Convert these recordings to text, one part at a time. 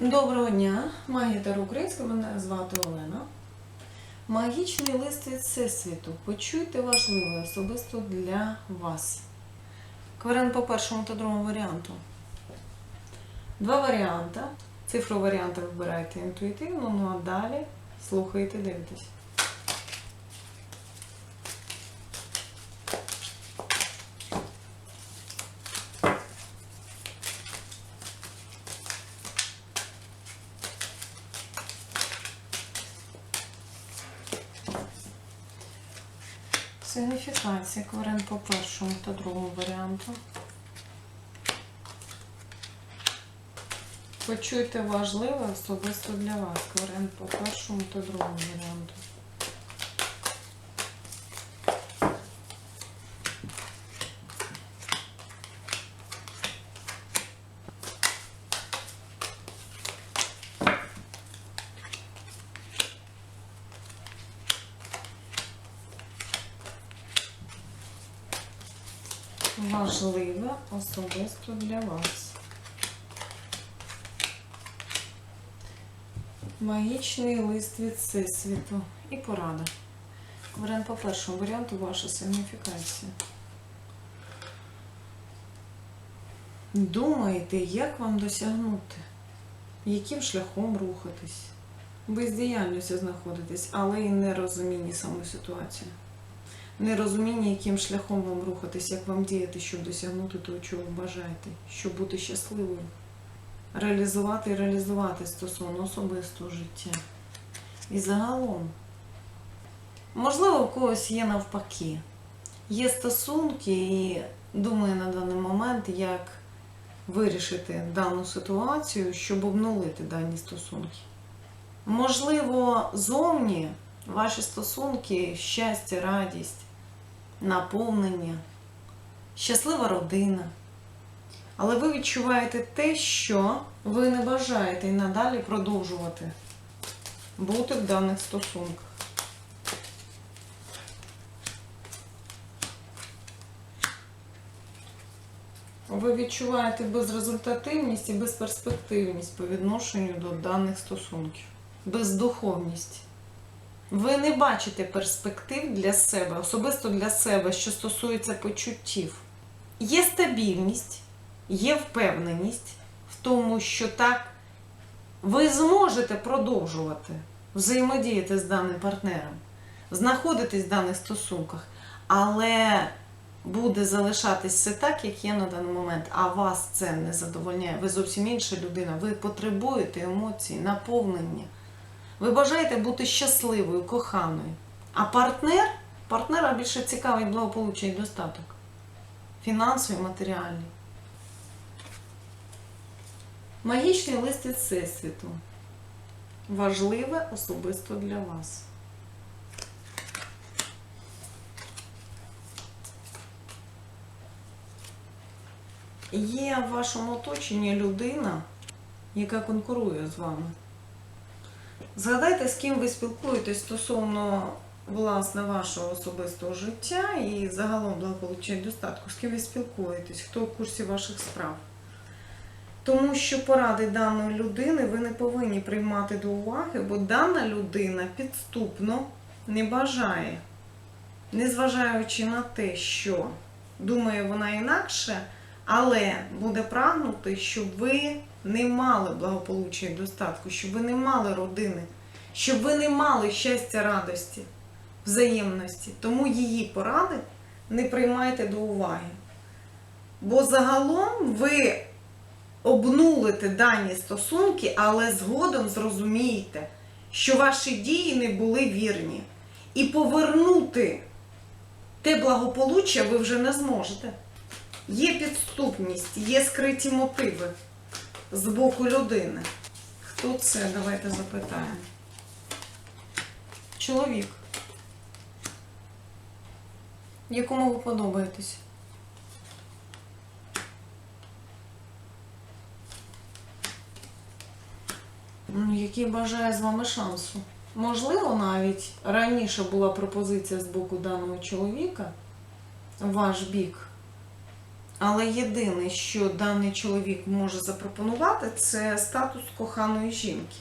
Доброго дня, магія Таро Українська, мене звати Олена. Магічний лист від Всесвіту. Почуйте важливе особисто для вас. Кварен по першому та другому варіанту. Два варіанти. Цифру варіанти вибирайте інтуїтивно, ну а далі слухайте, дивитесь. Сигніфікація кварен по першому та другому варіанту. Почуйте важливе особисто для вас. Кварен по першому та другому варіанту. Важливе особисто для вас. Магічний лист від Всесвіту і порада. Варіант по першому варіанту ваша сигніфікація. Думаєте, як вам досягнути? Яким шляхом рухатись? Бездіяльності знаходитесь, але і нерозумінні самої ситуації. Нерозуміння, яким шляхом вам рухатись, як вам діяти, щоб досягнути того, чого ви бажаєте, щоб бути щасливою реалізувати і реалізувати стосовно особистого життя. І загалом, можливо, у когось є навпаки. Є стосунки і думає на даний момент, як вирішити дану ситуацію, щоб обнулити дані стосунки. Можливо, зовні ваші стосунки, щастя, радість, наповнення, щаслива родина. Але ви відчуваєте те, що ви не бажаєте і надалі продовжувати бути в даних стосунках. Ви відчуваєте безрезультативність і безперспективність по відношенню до даних стосунків, бездуховність. Ви не бачите перспектив для себе, особисто для себе, що стосується почуттів. Є стабільність, є впевненість в тому, що так ви зможете продовжувати взаємодіяти з даним партнером, знаходитись в даних стосунках, але буде залишатись все так, як є на даний момент, а вас це не задовольняє. Ви зовсім інша людина, ви потребуєте емоцій, наповнення. Ви бажаєте бути щасливою, коханою. А партнер, партнера більше цікавить благополуччя і достаток. Фінансовий, матеріальний. Магічний лист від Всесвіту. Важливе особисто для вас. Є в вашому оточенні людина, яка конкурує з вами. Згадайте, з ким ви спілкуєтесь стосовно власне вашого особистого життя і загалом благополуччя і достатку, з ким ви спілкуєтесь, хто в курсі ваших справ. Тому що поради даної людини ви не повинні приймати до уваги, бо дана людина підступно не бажає, незважаючи на те, що думає вона інакше, але буде прагнути, щоб ви не мали благополуччя і достатку, щоб ви не мали родини, щоб ви не мали щастя, радості, взаємності. Тому її поради не приймайте до уваги. Бо загалом ви обнулите дані стосунки, але згодом зрозумієте, що ваші дії не були вірні. І повернути те благополуччя ви вже не зможете. Є підступність, є скриті мотиви з боку людини. Хто це? Давайте запитаємо. Чоловік. Якому ви подобаєтесь? Який бажає з вами шансу. Можливо, навіть раніше була пропозиція з боку даного чоловіка ваш бік Але єдине, що даний чоловік може запропонувати, це статус коханої жінки.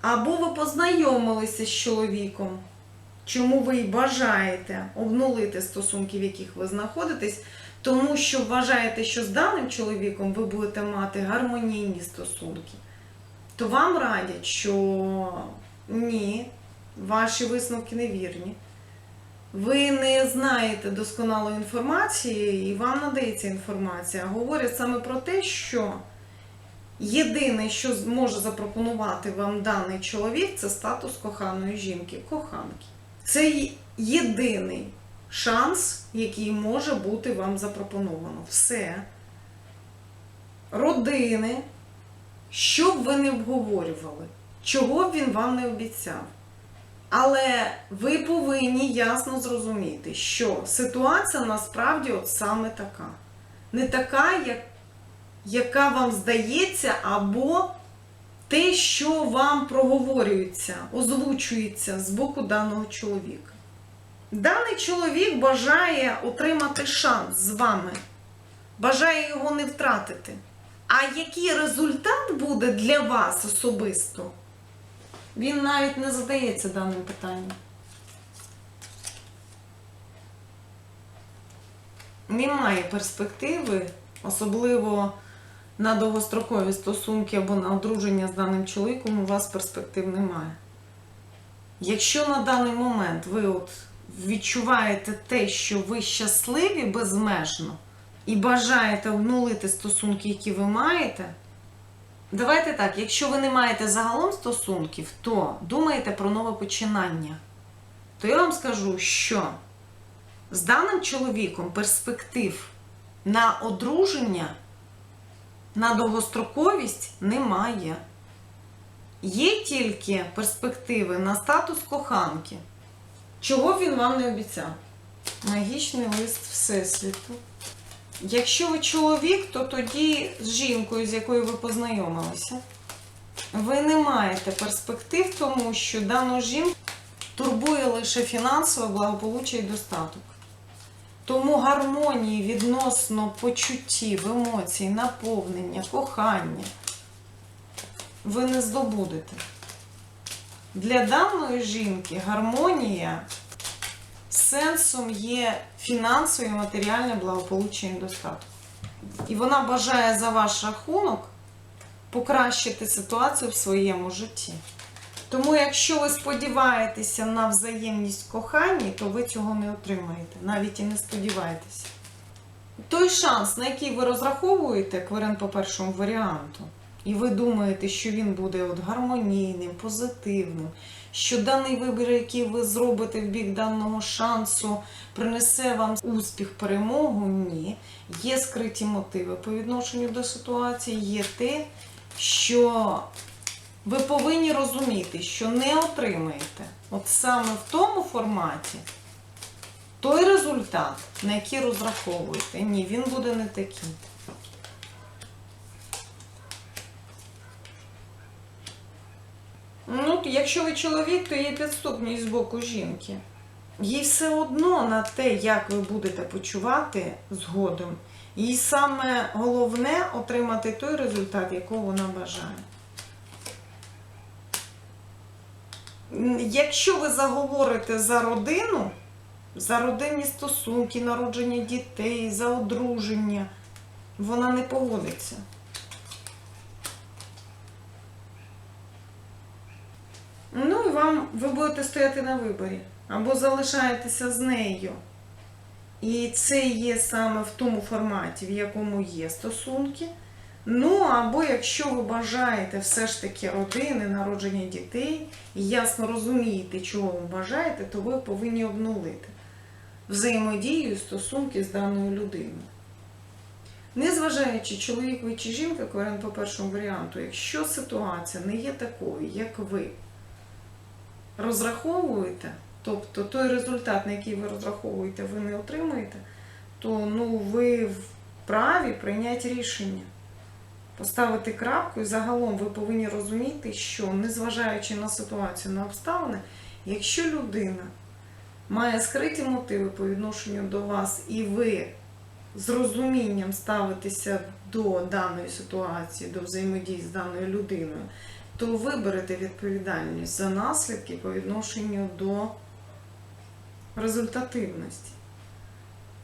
Або ви познайомилися з чоловіком, чому ви й бажаєте обнулити стосунки, в яких ви знаходитесь, тому що вважаєте, що з даним чоловіком ви будете мати гармонійні стосунки, то вам радять, що ні, ваші висновки невірні. Ви не знаєте досконалої інформації, і вам надається інформація. Говорять саме про те, що єдине, що може запропонувати вам даний чоловік, це статус коханої жінки, коханки. Це єдиний шанс, який може бути вам запропоновано. Все. Родини, що б ви не обговорювали, чого б він вам не обіцяв. Але ви повинні ясно зрозуміти, що ситуація насправді от саме така. Не така, як, яка вам здається, або те, що вам проговорюється, озвучується з боку даного чоловіка. Даний чоловік бажає отримати шанс з вами, бажає його не втратити. А який результат буде для вас особисто? Він навіть не задається даним питанням. Немає перспективи, особливо на довгострокові стосунки або на одруження з даним чоловіком, у вас перспектив немає. Якщо на даний момент ви от відчуваєте те, що ви щасливі безмежно і бажаєте обнулити стосунки, які ви маєте, Давайте так, якщо ви не маєте загалом стосунків, то думаєте про нове починання, то я вам скажу, що з даним чоловіком перспектив на одруження, на довгостроковість немає. Є тільки перспективи на статус коханки. Чого він вам не обіцяв? Магічний лист Всесвіту. Якщо ви чоловік, то тоді з жінкою, з якою ви познайомилися, ви не маєте перспектив, тому що дану жінку турбує лише фінансове благополуччя і достаток. Тому гармонії відносно почуттів, емоцій, наповнення, кохання ви не здобудете. Для даної жінки гармонія сенсом є фінансове і матеріальне благополуччя і достаток. І вона бажає за ваш рахунок покращити ситуацію в своєму житті. Тому, якщо ви сподіваєтеся на взаємність в коханні, то ви цього не отримаєте, навіть і не сподіваєтеся. Той шанс, на який ви розраховуєте, кварен по першому варіанту, і ви думаєте, що він буде от гармонійним, позитивним, що даний вибір, який ви зробите в бік даного шансу, принесе вам успіх, перемогу, ні. Є скриті мотиви по відношенню до ситуації, є те, що ви повинні розуміти, що не отримаєте от саме в тому форматі той результат, на який розраховуєте. Ні, він буде не такий. Ну, якщо ви чоловік, то є підступність з боку жінки. Їй все одно на те, як ви будете почувати згодом. Їй саме головне отримати той результат, якого вона бажає. Якщо ви заговорите за родину, за родинні стосунки, народження дітей, за одруження, вона не погодиться. Ну і вам ви будете стояти на виборі. Або залишаєтеся з нею. І це є саме в тому форматі, в якому є стосунки. Ну, або якщо ви бажаєте все ж таки родини, народження дітей, і ясно розумієте, чого ви бажаєте, то ви повинні обнулити взаємодію і стосунки з даною людиною. Незважаючи, чоловік ви чи жінка, кварен по першому варіанту, якщо ситуація не є такою, як ви розраховуєте, тобто той результат, на який ви розраховуєте, ви не отримуєте, то ну, ви вправі прийняти рішення. Поставити крапку і загалом ви повинні розуміти, що незважаючи на ситуацію, на обставини, якщо людина має скриті мотиви по відношенню до вас, і ви з розумінням ставитися до даної ситуації, до взаємодії з даною людиною, то ви берете відповідальність за наслідки по відношенню до результативності.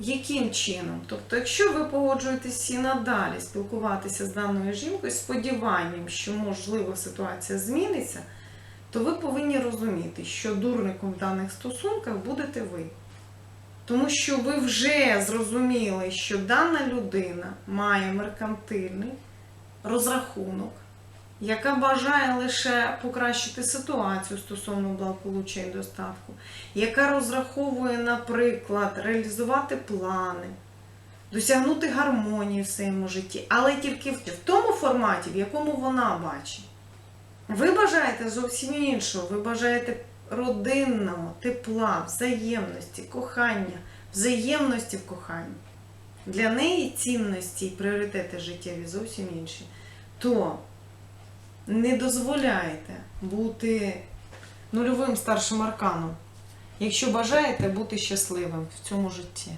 Яким чином? Тобто, якщо ви погоджуєтесь і надалі спілкуватися з даною жінкою сподіванням, що можливо ситуація зміниться, то ви повинні розуміти, що дурником в даних стосунках будете ви. Тому що ви вже зрозуміли, що дана людина має меркантильний розрахунок, яка бажає лише покращити ситуацію стосовно благополуччя і достатку, яка розраховує, наприклад, реалізувати плани, досягнути гармонії в своєму житті, але тільки в тому форматі, в якому вона бачить. Ви бажаєте зовсім іншого, ви бажаєте родинного, тепла, взаємності, кохання, взаємності в коханні. Для неї цінності і пріоритети життєві зовсім інші. То не дозволяйте бути нульовим старшим арканом, якщо бажаєте бути щасливим в цьому житті,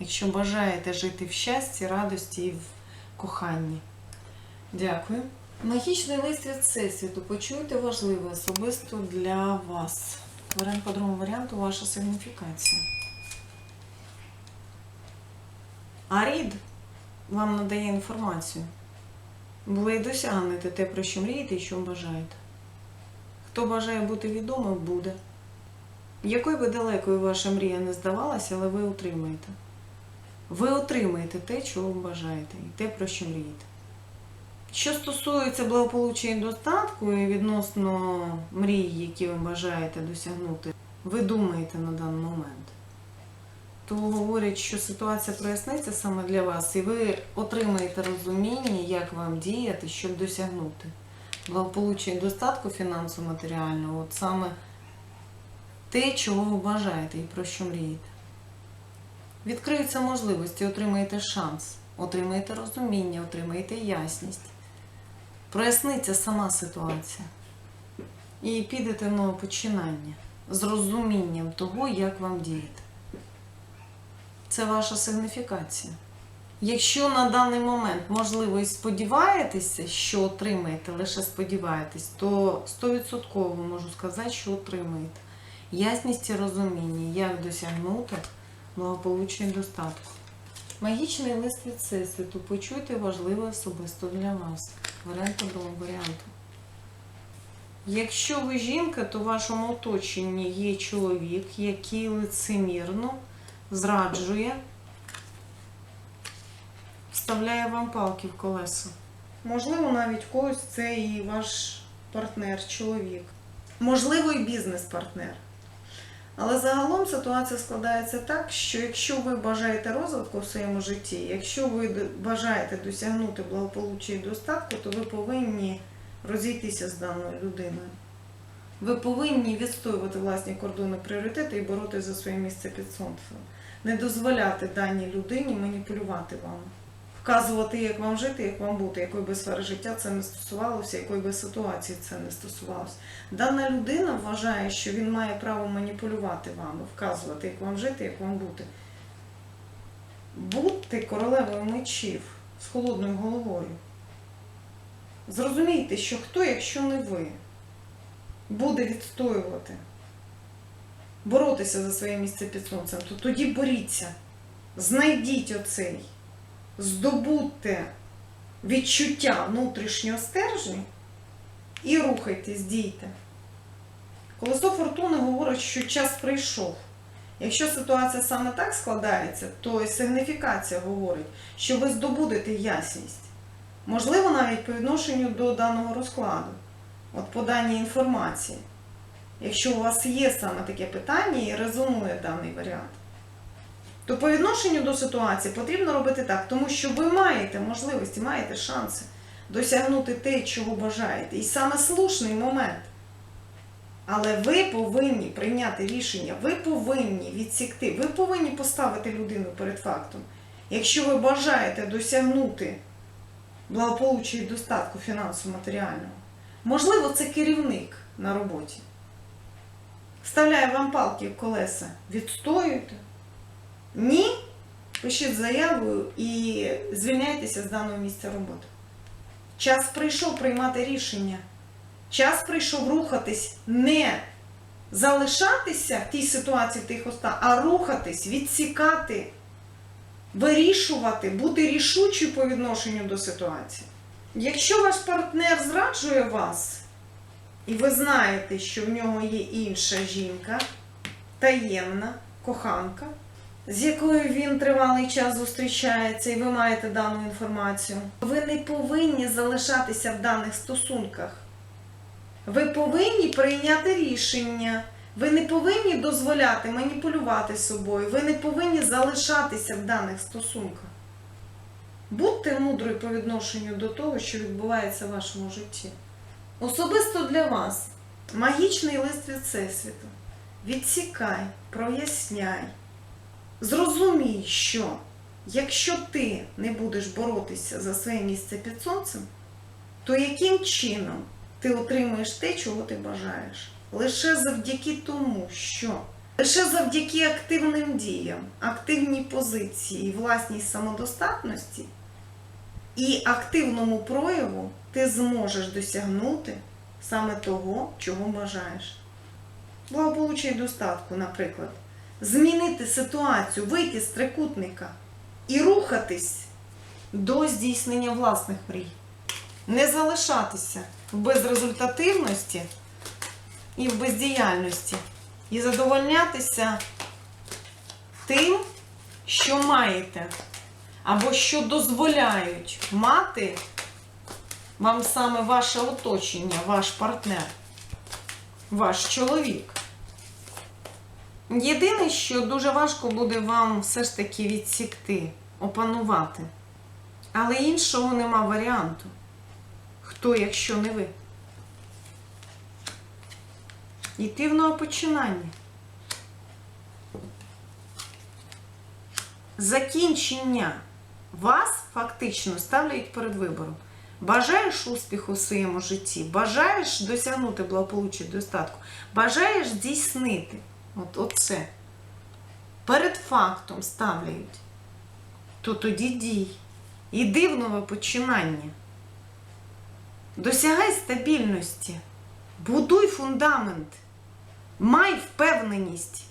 якщо бажаєте жити в щасті, радості і в коханні. Дякую. Магічний лист від Всесвіту. Почуйте важливе особисто для вас. Варіант по другому варіанту ваша сигніфікація. Арід вам надає інформацію. Ви досягнете те, про що мрієте і що бажаєте. Хто бажає бути відомим, буде. Якою би далекою ваша мрія не здавалася, але ви отримаєте. Ви отримаєте те, чого бажаєте, і те, про що мрієте. Що стосується благополуччя і достатку і відносно мрій, які ви бажаєте досягнути, ви думаєте на даний момент, то говорять, що ситуація проясниться саме для вас, і ви отримаєте розуміння, як вам діяти, щоб досягнути благополуччя і достатку фінансово матеріального, от саме те, чого ви бажаєте і про що мрієте. Відкриються можливості, отримаєте шанс, отримаєте розуміння, отримаєте ясність. Проясниться сама ситуація. І підете в нове починання з розумінням того, як вам діяти. Це ваша сигніфікація. Якщо на даний момент, можливо, і сподіваєтеся, що отримаєте, лише сподіваєтесь, то 100% можу сказати, що отримаєте. Ясність і розуміння, як досягнути благополуччя і достатку. Магічний лист від Всесвіту. Почуйте важливе особисто для вас. Варіант другому варіанту. Якщо ви жінка, то в вашому оточенні є чоловік, який лицемірно зраджує, вставляє вам палки в колесо. Можливо, навіть когось це і ваш партнер, чоловік. Можливо, і бізнес-партнер. Але загалом ситуація складається так, що якщо ви бажаєте розвитку в своєму житті, якщо ви бажаєте досягнути благополуччя і достатку, то ви повинні розійтися з даною людиною. Ви повинні відстоювати власні кордони пріоритети і боротися за своє місце під сонцем. Не дозволяти даній людині маніпулювати вами, вказувати, як вам жити, як вам бути, якої би сфери життя це не стосувалося, якої би ситуації це не стосувалося. Дана людина вважає, що він має право маніпулювати вами, вказувати, як вам жити, як вам бути. Будьте королевою мечів з холодною головою. Зрозумійте, що хто, якщо не ви, буде відстоювати, боротися за своє місце під сонцем, то тоді боріться. Знайдіть оцей, здобудьте відчуття внутрішнього стержня і рухайтесь, дійте. Колесо фортуни говорить, що час прийшов. Якщо ситуація саме так складається, то і сигніфікація говорить, що ви здобудете ясність. Можливо, навіть по відношенню до даного розкладу, от по інформації. Якщо у вас є саме таке питання і резонує даний варіант, то по відношенню до ситуації потрібно робити так, тому що ви маєте можливості, маєте шанси досягнути те, чого бажаєте. І саме слушний момент. Але ви повинні прийняти рішення, ви повинні відсікти, ви повинні поставити людину перед фактом. Якщо ви бажаєте досягнути благополуччя і достатку фінансово-матеріального, можливо, це керівник на роботі. Вставляє вам палки в колеса, відстоюєте. Ні, пишіть заяву і звільняйтеся з даного місця роботи. Час прийшов приймати рішення. Час прийшов рухатись, не залишатися в тій ситуації тих оста, а рухатись, відсікати, вирішувати, бути рішучою по відношенню до ситуації. Якщо ваш партнер зраджує вас, і ви знаєте, що в нього є інша жінка, таємна коханка, з якою він тривалий час зустрічається, і ви маєте дану інформацію, ви не повинні залишатися в даних стосунках. Ви повинні прийняти рішення. Ви не повинні дозволяти маніпулювати собою. Ви не повинні залишатися в даних стосунках. Будьте мудрою по відношенню до того, що відбувається в вашому житті. Особисто для вас магічний лист від Всесвіту. Відсікай, проясняй. Зрозумій, що якщо ти не будеш боротися за своє місце під сонцем, то яким чином ти отримуєш те, чого ти бажаєш? Лише завдяки тому, що лише завдяки активним діям, активній позиції, власній самодостатності і активному прояву ти зможеш досягнути саме того, чого бажаєш. Благополуччя і достатку, наприклад. Змінити ситуацію, вийти з трикутника і рухатись до здійснення власних мрій. Не залишатися в безрезультативності і в бездіяльності. І задовольнятися тим, що маєте, або що дозволяють мати вам саме ваше оточення, ваш партнер, ваш чоловік. Єдине, що дуже важко буде вам все ж таки відсікти, опанувати. Але іншого нема варіанту. Хто, якщо не ви? Йти в новопочинання. Закінчення вас фактично ставлять перед вибором. Бажаєш успіху в своєму житті, бажаєш досягнути благополуччя достатку, бажаєш здійснити. От оце. Перед фактом ставляють. То тоді дій. Іди в нове починання. Досягай стабільності. Будуй фундамент. Май впевненість.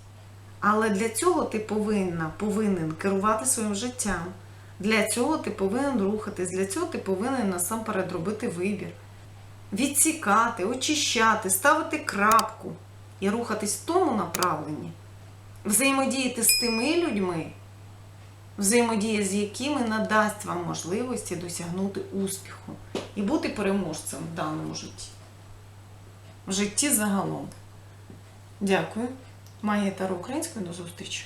Але для цього ти повинна, повинен керувати своїм життям. Для цього ти повинен рухатись, для цього ти повинен насамперед робити вибір. Відсікати, очищати, ставити крапку і рухатись в тому направленні, взаємодіяти з тими людьми, взаємодія з якими надасть вам можливості досягнути успіху і бути переможцем в даному житті. В житті загалом. Дякую. Магія Таро Української до зустрічі!